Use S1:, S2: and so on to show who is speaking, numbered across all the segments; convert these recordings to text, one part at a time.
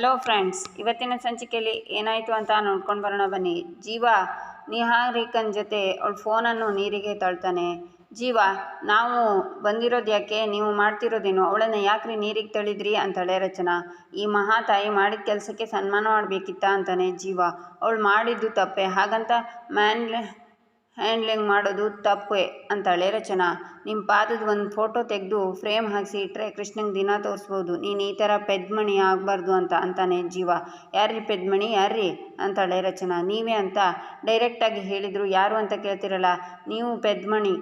S1: Hello friends ಇವತ್ತಿನ ಸಂಚಿಕೆಯಲ್ಲಿ ಏನಾಯಿತು ಅಂತ ನೋಡ್ಕೊಂಡು ಬರೋಣ ಬನ್ನಿ. ಜೀವ ನಿಹಾರಿಕನ್ ಜೊತೆ ಅವಳ ಫೋನನ್ನು ನೀರಿಗೆ ತಳ್ತಾನೆ. ಜೀವ, ನಾವು ಬಂದಿರೋದು ಯಾಕೆ? ನೀವು ಮಾಡ್ತಿರೋದೇನು? ಅವಳನ್ನು ಯಾಕ್ರಿ ನೀರಿಗೆ ತಳಿದ್ರಿ ಅಂತಾಳೆ ರಚನಾ. ಈ ಮಹಾತಾಯಿ ಮಾಡಿದ ಕೆಲಸಕ್ಕೆ ಸನ್ಮಾನ ಮಾಡಬೇಕಿತ್ತ ಅಂತಾನೆ ಜೀವ. ಅವಳು ಮಾಡಿದ್ದು ತಪ್ಪೆ. ಹಾಗಂತ ಮ್ಯಾನ್ಲೆ ಹ್ಯಾಂಡ್ಲಿಂಗ್ ಮಾಡೋದು ತಪ್ಪೇ ಅಂತಾಳೆ ರಚನಾ. ನಿಮ್ಮ ಪಾದದ ಒಂದು ಫೋಟೋ ತೆಗೆದು ಫ್ರೇಮ್ ಹಾಕಿಸಿ ಇಟ್ಟರೆ ಕೃಷ್ಣಂಗೆ ದಿನ ತೋರಿಸ್ಬೋದು. ನೀನು ಈ ಥರ ಪೆದ್ಮಣಿ ಆಗಬಾರ್ದು ಅಂತ ಅಂತಾನೆ ಜೀವ. ಯಾರ್ರಿ ಪೆದ್ಮಣಿ? ಯಾರ್ರಿ? ಅಂತಾಳೆ ರಚನಾ. ನೀವೇ ಅಂತ ಡೈರೆಕ್ಟಾಗಿ ಹೇಳಿದರು ಯಾರು ಅಂತ ಕೇಳ್ತಿರಲ್ಲ? ನೀವು ಪೆದ್ಮಣಿ.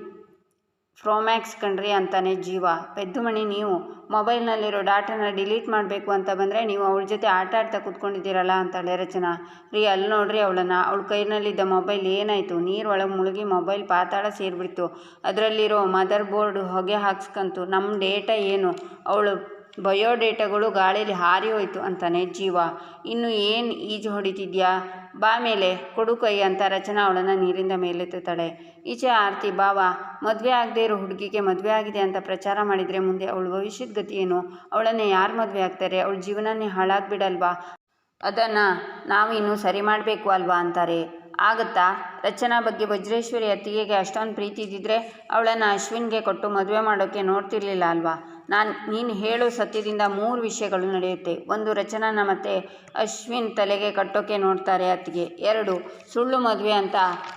S1: ಫ್ರೋಮ್ಯಾಕ್ಸ್ ಕಣ್ರಿ ಅಂತಾನೆ ಜೀವ. ಪೆದ್ದುಮಣಿ ನೀವು. ಮೊಬೈಲ್ನಲ್ಲಿರೋ ಡಾಟಾನ ಡಿಲೀಟ್ ಮಾಡಬೇಕು ಅಂತ ಬಂದರೆ ನೀವು ಅವಳ ಜೊತೆ ಆಟ ಆಡ್ತಾ ಕೂತ್ಕೊಂಡಿದ್ದೀರಲ್ಲ ಅಂತಾಳೆ ರಚನಾ. ರೀ ಅಲ್ಲಿ ನೋಡ್ರಿ ಅವಳನ್ನು. ಅವಳ ಕೈನಲ್ಲಿದ್ದ ಮೊಬೈಲ್ ಏನಾಯಿತು? ನೀರೊಳಗೆ ಮುಳುಗಿ ಮೊಬೈಲ್ ಪಾತಾಳ ಸೇರಿಬಿಡ್ತು. ಅದರಲ್ಲಿರೋ ಮದರ್ ಬೋರ್ಡ್ ಹೊಗೆ ಹಾಕ್ಸ್ಕಂತು. ನಮ್ಮ ಡೇಟಾ ಏನು? ಅವಳು ಬಯೋಡೇಟಾಗಳು ಗಾಳಿಯಲ್ಲಿ ಹಾರಿ ಹೋಯಿತು ಅಂತಾನೆ ಜೀವ. ಇನ್ನು ಏನು ಈಜು ಹೊಡಿತಿದ್ಯಾ? ಬಾ ಮೇಲೆ ಕೊಡು ಕೈ ಅಂತ ರಚನಾ ಅವಳನ್ನು ನೀರಿಂದ ಮೇಲೆತ್ತುತ್ತಾಳೆ. ಈಚೆ ಆರತಿ, ಬಾವ, ಮದುವೆ ಆಗದೆ ಇರೋ ಹುಡುಗಿಗೆ ಮದುವೆ ಆಗಿದೆ ಅಂತ ಪ್ರಚಾರ ಮಾಡಿದರೆ ಮುಂದೆ ಅವಳ ಭವಿಷ್ಯದ ಗತಿ ಏನು? ಅವಳನ್ನು ಯಾರು ಮದುವೆ ಆಗ್ತಾರೆ? ಅವಳ ಜೀವನನೇ ಹಾಳಾಗ್ಬಿಡಲ್ವಾ? ಅದನ್ನು ನಾವು ಇನ್ನೂ ಸರಿ ಮಾಡಬೇಕು ಅಲ್ವಾ? ಅಂತಾರೆ. ಆಗುತ್ತಾ? ರಚನಾ ಬಗ್ಗೆ ವಜ್ರೇಶ್ವರಿ ಅತ್ತಿಗೆಗೆ ಅಷ್ಟೊಂದು ಪ್ರೀತಿ ಇದ್ದಿದ್ರೆ ಅವಳನ್ನು ಅಶ್ವಿನ್ಗೆ ಕೊಟ್ಟು ಮದುವೆ ಮಾಡೋಕ್ಕೆ ನೋಡ್ತಿರ್ಲಿಲ್ಲ ಅಲ್ವಾ? ನಾನು, ನೀನು ಹೇಳು ಸತ್ಯದಿಂದ ಮೂರು ವಿಷಯಗಳು ನಡೆಯುತ್ತೆ. ಒಂದು, ರಚನಾನ ಮತ್ತು ಅಶ್ವಿನ್ ತಲೆಗೆ ಕಟ್ಟೋಕೆ ನೋಡ್ತಾರೆ ಅತ್ತಿಗೆ. ಎರಡು, ಸುಳ್ಳು ಮದುವೆ ಅಂತ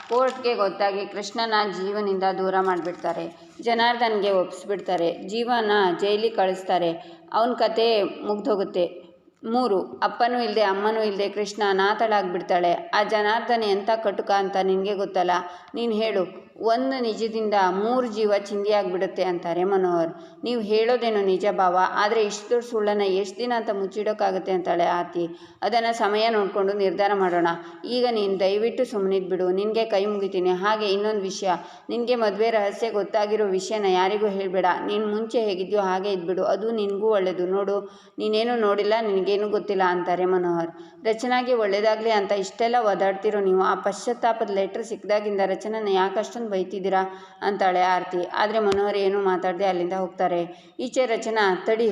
S1: ಕೋರ್ಟ್ಗೆ ಗೊತ್ತಾಗಿ ಕೃಷ್ಣನ ಜೀವನಿಂದ ದೂರ ಮಾಡಿಬಿಡ್ತಾರೆ. ಜನಾರ್ದನ್ಗೆ ಒಪ್ಪಿಸ್ಬಿಡ್ತಾರೆ ಜೀವನ ಜೈಲಿಗೆ ಕಳಿಸ್ತಾರೆ. ಅವನ ಕತೆ ಮುಗ್ದೋಗುತ್ತೆ. ಮೂರು, ಅಪ್ಪನೂ ಇಲ್ಲದೆ ಅಮ್ಮನೂ ಇಲ್ಲದೆ ಕೃಷ್ಣ ಅನಾಥಳಾಗ್ಬಿಡ್ತಾಳೆ. ಆ ಜನಾರ್ದನ ಎಂಥ ಕಟುಕ ಅಂತ ನಿನಗೆ ಗೊತ್ತಲ್ಲ? ನೀನು ಹೇಳು. ಒಂದು ನಿಜದಿಂದ ಮೂರು ಜೀವ ಚಿಂದಿಯಾಗಿಬಿಡುತ್ತೆ ಅಂತಾರೆ ಮನೋಹರ್ ನೀವು ಹೇಳೋದೇನೋ ನಿಜ ಭಾವ, ಆದರೆ ಇಷ್ಟು ದೊಡ್ಡ ಸುಳ್ಳನ್ನು ಎಷ್ಟು ದಿನ ಅಂತ ಮುಚ್ಚಿಡೋಕ್ಕಾಗುತ್ತೆ ಅಂತಾಳೆ ಆತಿ ಅದನ್ನು ಸಮಯ ನೋಡಿಕೊಂಡು ನಿರ್ಧಾರ ಮಾಡೋಣ. ಈಗ ನೀನು ದಯವಿಟ್ಟು ಸುಮ್ಮನಿದ್ಬಿಡು ನಿನಗೆ ಕೈ ಮುಗಿತೀನಿ. ಹಾಗೆ ಇನ್ನೊಂದು ವಿಷಯ. ನಿನಗೆ ಮದುವೆ ರಹಸ್ಯ ಗೊತ್ತಾಗಿರೋ ವಿಷಯನ ಯಾರಿಗೂ ಹೇಳಬೇಡ. ನೀನು ಮುಂಚೆ ಹೇಗಿದ್ಯೋ ಹಾಗೆ ಇದ್ಬಿಡು. ಅದು ನಿನಗೂ ಒಳ್ಳೆಯದು ನೋಡು, ನೀನೇನು ನೋಡಿಲ್ಲ, ನಿನಗೇನು ಗೊತ್ತಿಲ್ಲ ಅಂತಾರೆ ಮನೋಹರ್ ರಚನಾಗೆ ಒಳ್ಳೆಯದಾಗಲಿ ಅಂತ ಇಷ್ಟೆಲ್ಲ ಒದಾಡ್ತಿರೋ ನೀವು, ಆ ಪಶ್ಚಾತ್ತಾಪದ ಲೆಟ್ರ್ ಸಿಕ್ಕಿದಾಗಿಂದ ರಚನನ ಯಾಕಷ್ಟೊಂದು ಬೈತಿದ್ದೀರಾ? ಅಂತಾಳೆ ಆರತಿ. ಆದರೆ ಮನೋಹರ್ ಏನು ಮಾತಾಡದೆ ಅಲ್ಲಿಂದ ಹೋಗ್ತಾರೆ. ಈಚೆ ರಚನಾ, ತಡಿ,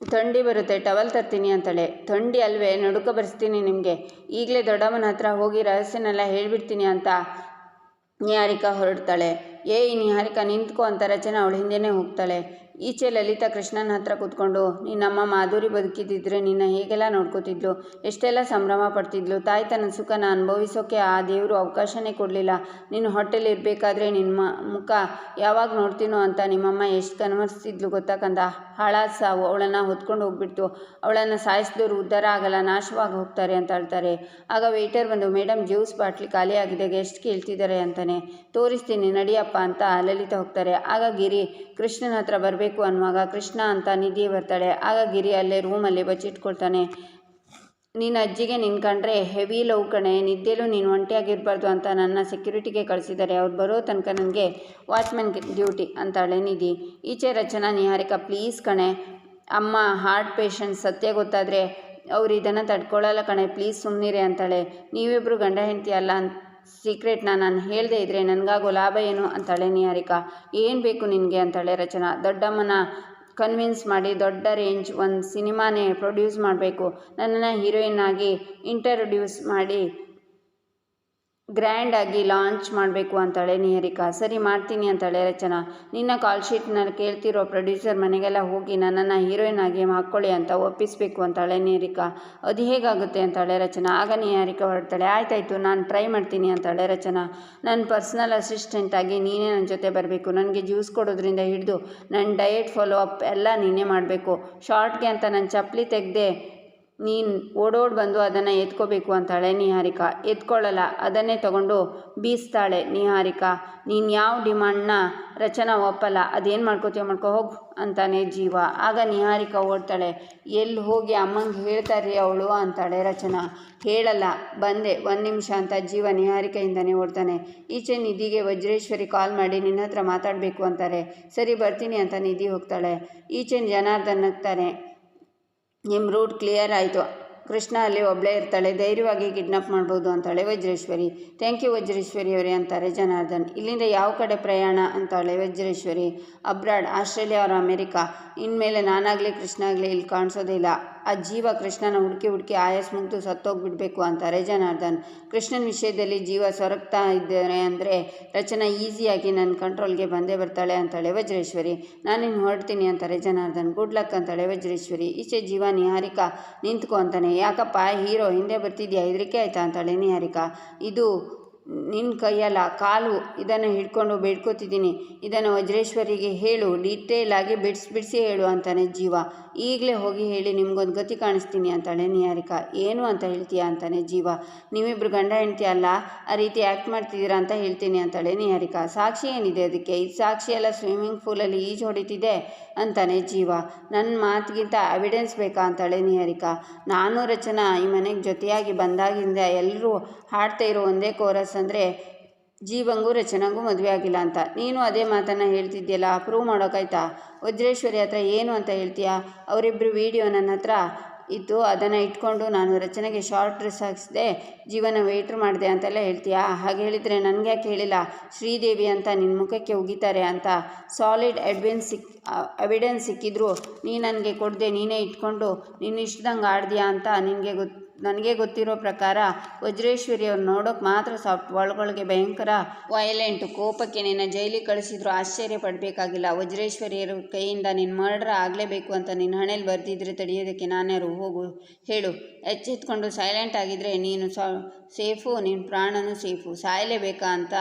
S1: ಥಂಡಿ ಬರುತ್ತೆ, ಟವಲ್ ತರ್ತೀನಿ ಅಂತಾಳೆ. ಥಂಡಿ ಅಲ್ವೇ, ನಡುಕ ಬರೆಸ್ತೀನಿ ನಿಮಗೆ. ಈಗಲೇ ದೊಡ್ಡಮ್ಮನ ಹತ್ರ ಹೋಗಿ ರಹಸ್ಯನೆಲ್ಲ ಹೇಳಿಬಿಡ್ತೀನಿ ಅಂತ ನಿಹಾರಿಕಾ ಹೊರಡ್ತಾಳೆ. ಏಯ್ ನಿಹಾರಿಕಾ, ನಿಂತ್ಕೊ ಅಂತ ರಚನಾ ಅವಳ ಹಿಂದೆನೇ ಹೋಗ್ತಾಳೆ. ಈಚೆ ಲಲಿತಾ ಕೃಷ್ಣನ ಹತ್ರ ಕೂತ್ಕೊಂಡು, ನಿನ್ನಮ್ಮ ಮಾಧುರಿ ಬದುಕಿದ್ದಿದ್ರೆ ನಿನ್ನ ಹೇಗೆಲ್ಲ ನೋಡ್ಕೋತಿದ್ಲು? ಎಷ್ಟೆಲ್ಲ ಸಂಭ್ರಮ ಪಡ್ತಿದ್ಲು? ತಾಯಿ ತನ್ನ ಸುಖನ ಅನುಭವಿಸೋಕೆ ಆ ದೇವರು ಅವಕಾಶನೇ ಕೊಡಲಿಲ್ಲ. ನಿನ್ನ ಹೊಟ್ಟೆಲಿ ಇರಬೇಕಾದ್ರೆ ನಿಮ್ಮ ಮುಖ ಯಾವಾಗ ನೋಡ್ತೀನೋ ಅಂತ ನಿಮ್ಮಮ್ಮ ಎಷ್ಟು ಕನ್ವರ್ಸ್ತಿದ್ಲು ಗೊತ್ತಾಕಂದ ಹಾಳಾದ ಸಾವು. ಅವಳನ್ನ ಹೊತ್ಕೊಂಡು ಹೋಗ್ಬಿಡ್ತು. ಅವಳನ್ನು ಸಾಯಿಸಿದವರು ಉದ್ಧಾರ ಆಗಲ್ಲ, ನಾಶವಾಗಿ ಹೋಗ್ತಾರೆ ಅಂತ ಹೇಳ್ತಾರೆ. ಆಗ ವೇಟರ್ ಬಂದು ಮೇಡಮ್ ಜ್ಯೂಸ್ ಬಾಟ್ಲಿ ಖಾಲಿ ಆಗಿದೆ, ಗೆಸ್ಟ್ ಕೇಳ್ತಿದ್ದಾರೆ ಅಂತಾನೆ. ತೋರಿಸ್ತೀನಿ, ನಡಿಯಪ್ಪ ಅಂತ ಲಲಿತಾ ಹೋಗ್ತಾರೆ. ಆಗ ಗಿರಿ ಕೃಷ್ಣನ ಹತ್ರ ಬರಬೇಕು ಅನ್ನುವಾಗ ಕೃಷ್ಣ ಅಂತ ನಿಧಿ ಬರ್ತಾಳೆ. ಆಗ ಗಿರಿ ಅಲ್ಲೇ ರೂಮಲ್ಲಿ ಬಚ್ಚಿಟ್ಕೊಳ್ತಾನೆ. ನಿನ್ನ ಅಜ್ಜಿಗೆ ನಿನ್ಕಂಡ್ರೆ ಹೆವಿ ಲವ್ ಕಣೆ. ನಿದ್ದೆಲೂ ನೀನು ಒಂಟಿಯಾಗಿರಬಾರ್ದು ಅಂತ ನನ್ನ ಸೆಕ್ಯೂರಿಟಿಗೆ ಕಳಿಸಿದ್ದಾರೆ. ಅವ್ರು ಬರೋ ತನಕ ನನಗೆ ವಾಚ್ಮ್ಯಾನ್ ಡ್ಯೂಟಿ ಅಂತಾಳೆ ನಿಧಿ. ಈಚೆ ರಚನಾ ನಿಹಾರಿಕಾ ಪ್ಲೀಸ್ ಕಣೆ. ಅಮ್ಮ ಹಾರ್ಟ್ ಪೇಷಂಟ್ ಸತ್ಯ ಗೊತ್ತಾದರೆ ಅವ್ರು ಇದನ್ನು ತಡ್ಕೊಳ್ಳಲ್ಲ ಕಣೆ. ಪ್ಲೀಸ್ ಸುಮ್ಮನಿರಿ ಅಂತಾಳೆ. ನೀವಿಬ್ಬರು ಗಂಡ ಹೆಂಡತಿ ಅಲ್ಲ ಅಂತ ಸೀಕ್ರೆಟ್ನ ನಾನು ಹೇಳದೇ ಇದ್ದರೆ ನನಗಾಗೋ ಲಾಭ ಏನು? ಅಂತಾಳೆ ನಿಹಾರಿಕಾ. ಏನು ಬೇಕು ನಿನಗೆ? ಅಂತಾಳೆ ರಚನಾ. ದೊಡ್ಡಮ್ಮನ ಕನ್ವಿನ್ಸ್ ಮಾಡಿ ದೊಡ್ಡ ರೇಂಜ್ ಒಂದು ಸಿನಿಮಾನೇ ಪ್ರೊಡ್ಯೂಸ್ ಮಾಡಬೇಕು. ನನ್ನನ್ನು ಹೀರೋಯಿನ್ ಆಗಿ ಇಂಟ್ರಡ್ಯೂಸ್ ಮಾಡಿ ಗ್ರ್ಯಾಂಡಾಗಿ ಲಾಂಚ್ ಮಾಡಬೇಕು ಅಂತಾಳೆ ನಿಹಾರಿಕಾ. ಸರಿ, ಮಾಡ್ತೀನಿ ಅಂತಾಳೆ ರಚನಾ. ನಿನ್ನ ಕಾಲ್ ಶೀಟ್ನಲ್ಲಿ ಕೇಳ್ತಿರೋ ಪ್ರೊಡ್ಯೂಸರ್ ಮನೆಗೆಲ್ಲ ಹೋಗಿ ನನ್ನನ್ನು ಹೀರೋಯಿನ್ ಆಗಿ ಹಾಕ್ಕೊಳ್ಳಿ ಅಂತ ಒಪ್ಪಿಸಬೇಕು ಅಂತಾಳೆ ನಿಹರಿಕಾ. ಅದು ಹೇಗಾಗುತ್ತೆ ಅಂತಾಳೆ ರಚನಾ. ಆಗ ನಿಹಾರಿಕಾ ಹೊರಡ್ತಾಳೆ, ಆಯ್ತಾಯ್ತು, ನಾನು ಟ್ರೈ ಮಾಡ್ತೀನಿ ಅಂತಾಳೆ ರಚನಾ. ನನ್ನ ಪರ್ಸ್ನಲ್ ಅಸಿಸ್ಟೆಂಟಾಗಿ ನೀನೇ ನನ್ನ ಜೊತೆ ಬರಬೇಕು. ನನಗೆ ಜ್ಯೂಸ್ ಕೊಡೋದ್ರಿಂದ ಹಿಡಿದು ನನ್ನ ಡಯಟ್ ಫಾಲೋ ಅಪ್ ಎಲ್ಲ ನೀನೇ ಮಾಡಬೇಕು. ಶಾರ್ಟ್ಗೆ ಅಂತ ನನ್ನ ಚಪ್ಪಲಿ ತೆಗೆದೆ ನೀನು ಓಡೋಡಿ ಬಂದು ಅದನ್ನು ಎತ್ಕೋಬೇಕು ಅಂತಾಳೆ ನಿಹಾರಿಕಾ. ಎತ್ಕೊಳ್ಳಲ್ಲ ಅದನ್ನೇ ತಗೊಂಡು ಬೀಸ್ತಾಳೆ ನಿಹಾರಿಕಾ. ನೀನು ಯಾವ ಡಿಮಾಂಡ್ನ ರಚನಾ ಒಪ್ಪಲ್ಲ, ಅದೇನು ಮಾಡ್ಕೋತೀಯ ಮಾಡ್ಕೊ, ಹೋಗು ಅಂತಾನೆ ಜೀವ. ಆಗ ನಿಹಾರಿಕಾ ಓಡ್ತಾಳೆ. ಎಲ್ಲಿ ಹೋಗಿ ಅಮ್ಮಂಗೆ ಹೇಳ್ತಾರ್ರಿ ಅವಳು ಅಂತಾಳೆ ರಚನಾ. ಹೇಳಲ್ಲ, ಬಂದೆ, ಒಂದು ನಿಮಿಷ ಅಂತ ಜೀವ ನಿಹಾರಿಕೆಯಿಂದನೇ ಓಡ್ತಾನೆ. ಈಚೆ ನಿಧಿಗೆ ವಜ್ರೇಶ್ವರಿ ಕಾಲ್ ಮಾಡಿ ನಿನ್ನ ಹತ್ರ ಮಾತಾಡಬೇಕು ಅಂತಾರೆ. ಸರಿ, ಬರ್ತೀನಿ ಅಂತ ನಿಧಿ ಹೋಗ್ತಾಳೆ. ಈಚೆ ಜನಾರ್ದನ್ ನಗ್ತಾನೆ. ನಿಮ್ಮ ರೂಟ್ ಕ್ಲಿಯರ್ ಆಯಿತು. ಕೃಷ್ಣ ಅಲ್ಲಿ ಒಬ್ಬಳೇ ಇರ್ತಾಳೆ, ಧೈರ್ಯವಾಗಿ ಕಿಡ್ನಾಪ್ ಮಾಡ್ಬೋದು ಅಂತಾಳೆ ವಜ್ರೇಶ್ವರಿ. ಥ್ಯಾಂಕ್ ಯು ವಜ್ರೇಶ್ವರಿ ಅವರೇ ಅಂತಾರೆ ಜನಾರ್ದನ್. ಇಲ್ಲಿಂದ ಯಾವ ಕಡೆ ಪ್ರಯಾಣ ಅಂತಾಳೆ ವಜ್ರೇಶ್ವರಿ. ಅಬ್ರಾಡ್, ಆಸ್ಟ್ರೇಲಿಯಾ ಅವರ ಅಮೇರಿಕಾ. ಇನ್ಮೇಲೆ ನಾನಾಗಲಿ ಕೃಷ್ಣ ಆಗಲಿ ಇಲ್ಲಿ ಕಾಣಿಸೋದೇ ಇಲ್ಲ. ಆ ಜೀವ ಕೃಷ್ಣನ ಹುಡುಕಿ ಹುಡುಕಿ ಆಯಸ್ ಮುಗಿದು ಸತ್ತೋಗ್ಬಿಡ್ಬೇಕು ಅಂತಾರೆ ಜನಾರ್ದನ್ ಕೃಷ್ಣನ ವಿಷಯದಲ್ಲಿ ಜೀವ ಸೊರಗ್ತಾ ಇದ್ದಾರೆ ಅಂದರೆ ರಚನಾ ಈಸಿಯಾಗಿ ನನ್ನ ಕಂಟ್ರೋಲ್ಗೆ ಬಂದೇ ಬರ್ತಾಳೆ ಅಂತಾಳೆ ವಜ್ರೇಶ್ವರಿ. ನಾನಿನ್ನು ಹೊರಡ್ತೀನಿ ಅಂತಾರೆ ಜನಾರ್ದನ್ ಗುಡ್ ಲಕ್ ಅಂತಾಳೆ ವಜ್ರೇಶ್ವರಿ. ಈಚೆ ಜೀವ ನಿಹಾರಿಕಾ ನಿಂತ್ಕೊ ಅಂತಾನೆ. ಯಾಕಪ್ಪ ಹೀರೋ ಹಿಂದೆ ಬರ್ತಿದ್ಯಾ? ಹೆದರಿಕೆ ಆಯ್ತಾ ಅಂತಾಳೆ ನಿಹಾರಿಕಾ. ಇದು ನಿನ್ನ ಕೈಯಲ್ಲ ಕಾಲು, ಇದನ್ನು ಹಿಡ್ಕೊಂಡು ಬೇಡ್ಕೋತಿದ್ದೀನಿ. ಇದನ್ನು ವಜ್ರೇಶ್ವರಿಗೆ ಹೇಳು ಡೀಟೇಲ್ ಆಗಿ ಬಿಡಿಸಿ ಬಿಡಿಸಿ ಹೇಳು ಅಂತಾನೆ ಜೀವ. ಈಗಲೇ ಹೋಗಿ ಹೇಳಿ ನಿಮ್ಗೊಂದು ಗತಿ ಕಾಣಿಸ್ತೀನಿ ಅಂತಾಳೆ ನಿಹಾರಿಕಾ. ಏನು ಅಂತ ಹೇಳ್ತೀಯಾ ಅಂತಾನೆ ಜೀವ. ನೀವಿಬ್ರು ಗಂಡ ಹೆಂಡ್ತಿ ಅಲ್ಲ, ಆ ರೀತಿ ಆ್ಯಕ್ಟ್ ಮಾಡ್ತಿದ್ದೀರಾ ಅಂತ ಹೇಳ್ತೀನಿ ಅಂತಾಳೆ ನಿಹಾರಿಕಾ. ಸಾಕ್ಷಿ ಏನಿದೆ ಅದಕ್ಕೆ? ಇದು ಸಾಕ್ಷಿ ಎಲ್ಲ ಸ್ವಿಮ್ಮಿಂಗ್ ಪೂಲಲ್ಲಿ ಈಜು ಹೊಡಿತಿದೆ ಅಂತಾನೆ ಜೀವ. ನನ್ನ ಮಾತಿಗಿಂತ ಎವಿಡೆನ್ಸ್ ಬೇಕಾ ಅಂತಾಳೆ ನಿಹಾರಿಕಾ. ನಾನು ರಚನಾ, ಈ ಮನೆಗೆ ಜೊತೆಯಾಗಿ ಬಂದಾಗಿಂದ ಎಲ್ಲರೂ ಹಾಡ್ತಾ ಇರೋ ಒಂದೇ ಕೋರಸ್ ಅಂದರೆ ಜೀವಂಗೂ ರಚನಾಗೂ ಮದುವೆ ಆಗಿಲ್ಲ ಅಂತ. ನೀನು ಅದೇ ಮಾತನ್ನು ಹೇಳ್ತಿದ್ಯಲ್ಲ ಪ್ರೂವ್ ಮಾಡೋಕ್ಕಾಯ್ತಾ ವಜ್ರೇಶ್ವರಿ ಹತ್ರ ಏನು ಅಂತ ಹೇಳ್ತೀಯಾ? ಅವರಿಬ್ಬರು ವಿಡಿಯೋ ನನ್ನ ಹತ್ರ ಇತ್ತು ಅದನ್ನು ಇಟ್ಕೊಂಡು ನಾನು ರಚನೆಗೆ ಶಾರ್ಟ್ ಡ್ರೆಸ್ ಹಾಕಿಸಿದೆ, ಜೀವನ ವೆಯ್ಟ್ರ್ ಮಾಡಿದೆ ಅಂತೆಲ್ಲ ಹೇಳ್ತೀಯಾ? ಹಾಗೆ ಹೇಳಿದರೆ ನನಗೆ ಯಾಕೆ ಹೇಳಿಲ್ಲ? ಶ್ರೀದೇವಿ ಅಂತ ನಿನ್ನ ಮುಖಕ್ಕೆ ಉಗಿತಾರೆ ಅಂತ ಸಾಲಿಡ್ ಎಡ್ವೆನ್ಸ್ ಸಿಕ್ ಎವಿಡೆನ್ಸ್ ಸಿಕ್ಕಿದ್ರು, ನೀ ನನಗೆ ಕೊಡದೆ ನೀನೇ ಇಟ್ಕೊಂಡು ನೀನು ಇಷ್ಟದಂಗೆ ಆಡ್ದೀಯಾ ಅಂತ ನಿನಗೆ ಗೊತ್ತು ನನಗೆ ಗೊತ್ತಿರೋ ಪ್ರಕಾರ ವಜ್ರೇಶ್ವರಿಯವ್ರು ನೋಡೋಕೆ ಮಾತ್ರ ಸಾಫ್ಟ್ ಒಳಗೊಳಗೆ ಭಯಂಕರ ವೈಲೆಂಟು ಕೋಪಕ್ಕೆ ನಿನ್ನ ಜೈಲಿಗೆ ಕಳಿಸಿದ್ರು ಆಶ್ಚರ್ಯ ಪಡಬೇಕಾಗಿಲ್ಲ. ವಜ್ರೇಶ್ವರಿಯರ ಕೈಯಿಂದ ನಿನ್ನ ಮರ್ಡರ್ ಆಗಲೇಬೇಕು ಅಂತ ನಿನ್ನ ಹಣೆಯಲ್ಲಿ ಬರ್ದಿದ್ರೆ ತಡೆಯೋದಕ್ಕೆ ನಾನ್ಯಾರು ಹೋಗು, ಹೇಳು. ಎಚ್ಚೆತ್ಕೊಂಡು ಸೈಲೆಂಟ್ ಆಗಿದ್ದರೆ ನೀನು ಸಾ, ಸೇಫು ನಿನ್ನ ಪ್ರಾಣನೂ ಸೇಫು. ಸಾಯಲೇಬೇಕಾ ಅಂತ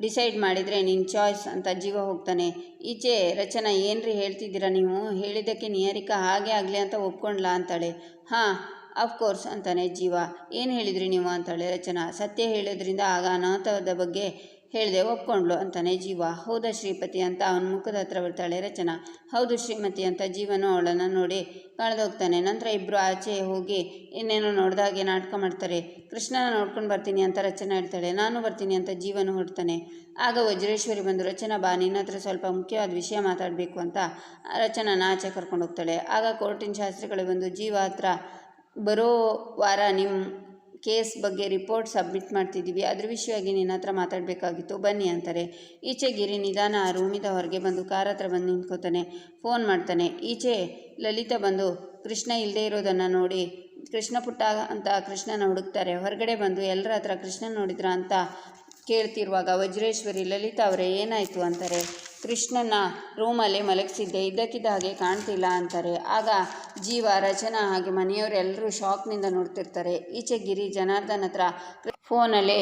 S1: ಡಿಸೈಡ್ ಮಾಡಿದರೆ ನಿನ್ನ ಚಾಯ್ಸ್ ಅಂತ ಜೀವ ಹೋಗ್ತಾನೆ. ಈಚೆ ರಚನಾ, ಏನ್ರಿ ಹೇಳ್ತಿದ್ದೀರಾ ನೀವು? ಹೇಳಿದ್ದಕ್ಕೆ ನಿಯರಿಕ, ಹಾಗೆ ಆಗಲಿ ಅಂತ ಒಪ್ಕೊಂಡ್ಲಾ ಅಂತಾಳೆ. ಹಾಂ ಅಫ್ಕೋರ್ಸ್ ಅಂತಾನೆ ಜೀವ. ಏನು ಹೇಳಿದ್ರಿ ನೀವು ಅಂತಾಳೆ ರಚನಾ? ಸತ್ಯ ಹೇಳೋದ್ರಿಂದ ಆಗ ಅನಾಥದ ಬಗ್ಗೆ ಹೇಳಿದೆ ಒಪ್ಕೊಂಡ್ಲು ಅಂತಾನೆ ಜೀವ. ಹೌದಾ ಶ್ರೀಪತಿ ಅಂತ ಅವನ ಮುಖದ ಹತ್ರ ಬರ್ತಾಳೆ ರಚನಾ. ಹೌದು ಶ್ರೀಮತಿ ಅಂತ ಜೀವನು ಅವಳನ್ನು ನೋಡಿ ಕಳೆದೋಗ್ತಾನೆ. ನಂತರ ಇಬ್ಬರು ಆಚೆ ಹೋಗಿ ಇನ್ನೇನೋ ನೋಡಿದಾಗೆ ನಾಟಕ ಮಾಡ್ತಾರೆ. ಕೃಷ್ಣನ ನೋಡ್ಕೊಂಡು ಬರ್ತೀನಿ ಅಂತ ರಚನಾ ಹೇಳ್ತಾಳೆ. ನಾನು ಬರ್ತೀನಿ ಅಂತ ಜೀವನು ಹೊರಡ್ತಾನೆ. ಆಗ ವಜ್ರೇಶ್ವರಿ ಬಂದು, ರಚನಾ ಬಾ, ನಿನ್ನ ಹತ್ರ ಸ್ವಲ್ಪ ಮುಖ್ಯವಾದ ವಿಷಯ ಮಾತಾಡಬೇಕು ಅಂತ ರಚನಾನ ಆಚೆ ಕರ್ಕೊಂಡು ಹೋಗ್ತಾಳೆ. ಆಗ ಕೋರ್ಟಿನ ಶಾಸ್ತ್ರಿಗಳು ಬಂದು, ಜೀವ ಹತ್ರ ಬರೋ ವಾರ ನಿಮ್ಮ ಕೇಸ್ ಬಗ್ಗೆ ರಿಪೋರ್ಟ್ ಸಬ್ಮಿಟ್ ಮಾಡ್ತಿದ್ದೀವಿ. ಅದ್ರ ವಿಷಯವಾಗಿ ನಿನ್ನ ಹತ್ರ ಮಾತಾಡಬೇಕಾಗಿತ್ತು. ಬನ್ನಿ ಅಂತಾರೆ. ಈಚೆ ಗಿರಿ ನಿಧಾನ ಆ ರೂಮಿಂದ ಹೊರಗೆ ಬಂದು ಕಾರ್ ಹತ್ರ ಬಂದು ನಿಂತ್ಕೋತಾನೆ. ಫೋನ್ ಮಾಡ್ತಾನೆ. ಈಚೆ ಲಲಿತಾ ಬಂದು, ಕೃಷ್ಣ ಇಲ್ಲದೆ ಇರೋದನ್ನು ನೋಡಿ, ಕೃಷ್ಣ ಪುಟ್ಟ ಅಂತ ಕೃಷ್ಣನ ಹುಡುಕ್ತಾರೆ. ಹೊರಗಡೆ ಬಂದು ಎಲ್ಲರ ಹತ್ರ ಕೃಷ್ಣ ನೋಡಿದ್ರ ಅಂತ ಕೇಳ್ತಿರುವಾಗ ವಜ್ರೇಶ್ವರಿ, ಲಲಿತಾ ಅವರೇ ಏನಾಯಿತು ಅಂತಾರೆ. ಕೃಷ್ಣನ ರೂಮಲ್ಲಿ ಮಲಗಿಸಿದ್ದೆ. ಇದ್ದಕ್ಕಿದ್ದ ಹಾಗೆ ಕಾಣ್ತಿಲ್ಲ ಅಂತಾರೆ. ಆಗ ಜೀವ, ರಚನಾ ಹಾಗೆ ಮನೆಯವರೆಲ್ಲರೂ ಶಾಕ್ನಿಂದ ನೋಡ್ತಿರ್ತಾರೆ. ಈಚೆ ಗಿರಿ ಜನಾರ್ದನ್ ಹತ್ರ ಫೋನಲ್ಲಿ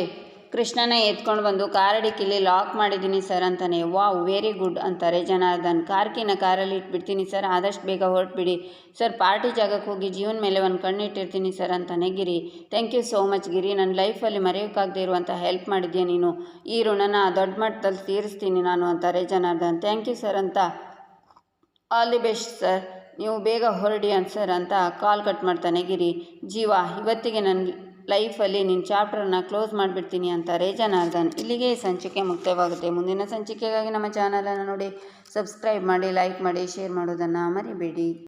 S1: ಕೃಷ್ಣನ ಎತ್ಕೊಂಡು ಬಂದು ಕಾರಡಿಕಿಲಿ ಲಾಕ್ ಮಾಡಿದ್ದೀನಿ ಸರ್ ಅಂತಾನೆ. ವಾವ್, ವೆರಿ ಗುಡ್ ಅಂತಾರೆ ಜನಾರ್ದನ್ ಕಾರ್ಕಿನ ಕಾರಲ್ಲಿ ಇಟ್ಬಿಡ್ತೀನಿ ಸರ್, ಆದಷ್ಟು ಬೇಗ ಹೊರಟ್ಬಿಡಿ. ಸರ್, ಪಾರ್ಟಿ ಜಾಗಕ್ಕೆ ಹೋಗಿ ಜೀವನ ಮೇಲೆ ಒಂದು ಕಣ್ಣಿಟ್ಟಿರ್ತೀನಿ ಸರ್ ಅಂತಾನೆ Giri. Thank you so much Giri ನನ್ನ ಲೈಫಲ್ಲಿ ಮರೆಯೋಕ್ಕಾಗದೇ ಇರುವಂಥ ಹೆಲ್ಪ್ ಮಾಡಿದ್ಯಾ ನೀನು? ಈ ಋಣನ ದೊಡ್ಡ ಮಟ್ಟದಲ್ಲಿ ತೀರಿಸ್ತೀನಿ ನಾನು ಅಂತಾರೆ ಜನಾರ್ದನ್. ಥ್ಯಾಂಕ್ ಯು ಸರ್ ಅಂತ. ಆಲ್ ದಿ ಬೆಸ್ಟ್ ಸರ್, ನೀವು ಬೇಗ ಹೊರಡಿ ಅಂತ ಸರ್ ಅಂತ ಕಾಲ್ ಕಟ್ ಮಾಡ್ತಾನೆ ಗಿರಿ. ಜೀವ, ಇವತ್ತಿಗೆ ನನ್ನ ಲೈಫಲ್ಲಿ ನಿನ್ನ ಚಾಪ್ಟರನ್ನು ಕ್ಲೋಸ್ ಮಾಡಿಬಿಡ್ತೀನಿ ಅಂತಾರೆ ಜನಾರ್ದನ್ ಇಲ್ಲಿಗೆ ಸಂಚಿಕೆ ಮುಕ್ತವಾಗುತ್ತೆ. ಮುಂದಿನ ಸಂಚಿಕೆಗಾಗಿ ನಮ್ಮ ಚಾನಲನ್ನು ನೋಡಿ, ಸಬ್ಸ್ಕ್ರೈಬ್ ಮಾಡಿ, ಲೈಕ್ ಮಾಡಿ, ಶೇರ್ ಮಾಡೋದನ್ನು ಮರಿಬೇಡಿ.